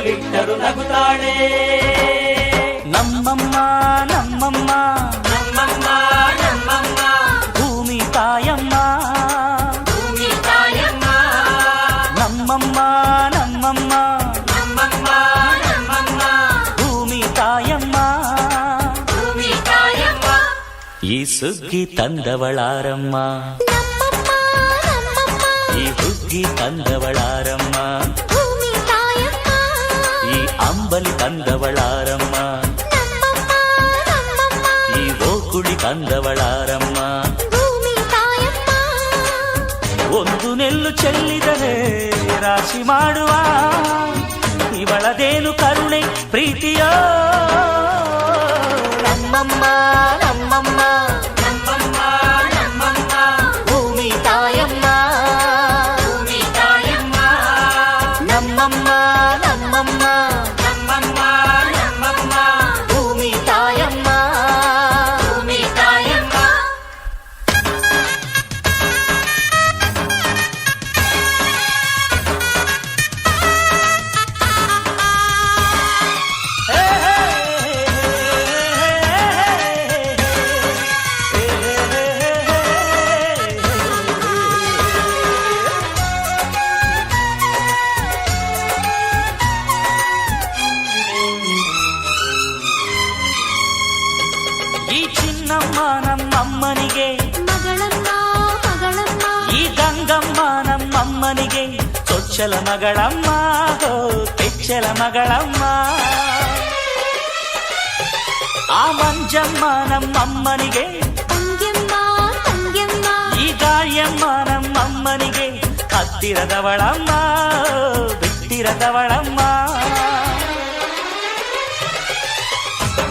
ಬಂದವಳೇ ನಮ್ಮಮ್ಮ ನಮ್ಮಮ್ಮ ನಮ್ಮಮ್ಮ ನಮ್ಮಮ್ಮ ಭೂಮಿ ತಾಯಮ್ಮ ಭೂಮಿ ತಾಯಮ್ಮ ನಮ್ಮಮ್ಮ ನಮ್ಮಮ್ಮ ನಮ್ಮಮ್ಮ ನಮ್ಮಮ್ಮ ಭೂಮಿ ತಾಯಮ್ಮ ಭೂಮಿ ತಾಯಮ್ಮ ಈ ಸುಗ್ಗಿ ತಂದವಳಾರಮ್ಮ ನಮ್ಮಮ್ಮ ನಮ್ಮಮ್ಮ ಈ ಹುಗ್ಗಿ ತಂದವಳಾರಮ್ಮ ಭೂಮಿ ತಾಯಮ್ಮ ಈ ಅಂಬಲಿ ತಂದವಳಾರಮ್ಮ ನಮ್ಮಮ್ಮ ನಮ್ಮಮ್ಮ ಈ ಓಕುಳಿ ತಂದವಳಾರಮ್ಮ ಭೂಮಿ ತಾಯಮ್ಮ ಒಂದು ನೆಲ್ಲು ಚೆಲ್ಲಿದರೆ ರಾಶಿ ಮಾಡುವ ಇವಳದೇನು ಕರುಣೆ ಪ್ರೀತಿಯೋ ಈ ಚಿನ್ನಮ್ಮ ನಮ್ಮಮ್ಮನಿಗೆ ಮಗಳಮ್ಮ ಮಗಳಮ್ಮ ಈ ಗಂಗಮ್ಮ ನಮ್ಮಮ್ಮನಿಗೆ ಚೊಚ್ಚಲ ಮಗಳಮ್ಮ ಹೋ ಕೆಚ್ಚಲ ಮಗಳಮ್ಮ ಆ ಮಂಜಮ್ಮ ನಮ್ಮಮ್ಮನಿಗೆ ತಂಗ್ಯಮ್ಮ ತಂಗ್ಯಮ್ಮ ಈ ಗಾಳಿಯಮ್ಮ ನಮ್ಮಮ್ಮನಿಗೆ ಹತ್ತಿರದವಳಮ್ಮ ಬಿಟ್ಟಿರದವಳಮ್ಮ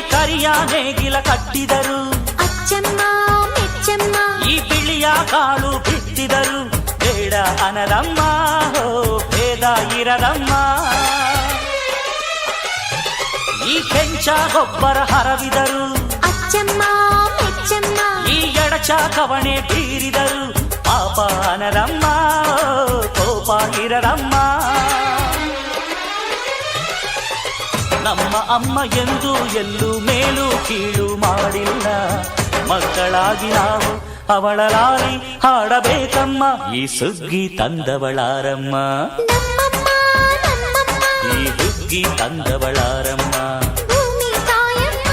ಈ ಕರಿಯ ನೇಗಿಲ ಕಟ್ಟಿದರು ಅಚ್ಚಮ್ಮ ಮೆಚ್ಚಮ್ಮ ಈ ಬಿಳಿಯ ಕಾಳು ಬಿತ್ತಿದರು ಬೇಡ ಅನರಮ್ಮ ಹೋ ಭೇದ ಇರರಮ್ಮ ಈ ಕೆಂಚ ಗೊಬ್ಬರ ಹರವಿದರು ಅಚ್ಚಮ್ಮ ಮೆಚ್ಚಮ್ಮ ಈ ಎಡಚ ಕವಣೆ ಬೀರಿದರು ಪಾಪ ಅನರಮ್ಮ ಕೋಪ ಇರರಮ್ಮ ನಮ್ಮ ಅಮ್ಮ ಎಂದು ಎಲ್ಲೂ ಮೇಲು ಕೀಳು ಮಾಡಿಲ್ಲ ಮಕ್ಕಳಾಗಿ ನಾವು ಅವಳ ಲಾಲಿ ಹಾಡಬೇಕಮ್ಮ ಈ ಸುಗ್ಗಿ ತಂದವಳಾರಮ್ಮ ನಮ್ಮಮ್ಮ ನಮ್ಮಮ್ಮ ಈ ಹುಗ್ಗಿ ತಂದವಳಾರಮ್ಮ ಭೂಮಿ ತಾಯಮ್ಮ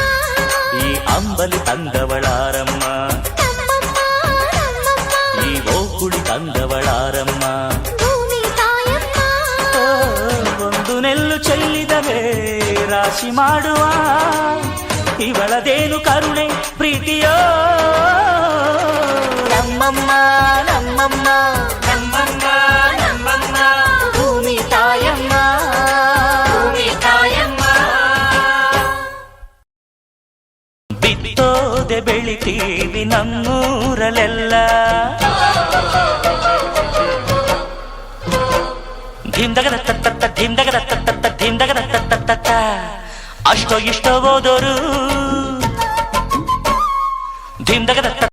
ಈ ಅಂಬಲಿ ತಂದವಳಾರಮ್ಮ ನಮ್ಮಮ್ಮ ನಮ್ಮಮ್ಮ ಈ ಓಕುಳಿ ತಂದವಳಾರಮ್ಮ ಭೂಮಿ ತಾಯಮ್ಮ ಓ, ಒಂದು ನೆಲ್ಲು ಚೆಲ್ಲಿದರೆ ರಾಶಿ ಮಾಡುವ. ಇವಳದೇನು ಕರುಣೆ ಪ್ರೀತಿಯೋ. ನಮ್ಮಮ್ಮ ನಮ್ಮಮ್ಮ ನಮ್ಮಮ್ಮ ನಮ್ಮಮ್ಮ. ಭೂಮಿ ತಾಯಮ್ಮ ಭೂಮಿ ತಾಯಮ್ಮ. ಬಿತ್ತೋದೆ ಬೆಳಿತೀವಿ ನಮ್ಮೂರಲೆಲ್ಲ. ಧಿಂದಗದ ತತ್ತ ಧಿಂದಗದ ತತ್ತ ಧಿಂದಗದ ತತ್ತ ಅಷ್ಟೋ ಇಷ್ಟೋ ಓದೋರು ಧಿಂದಗದ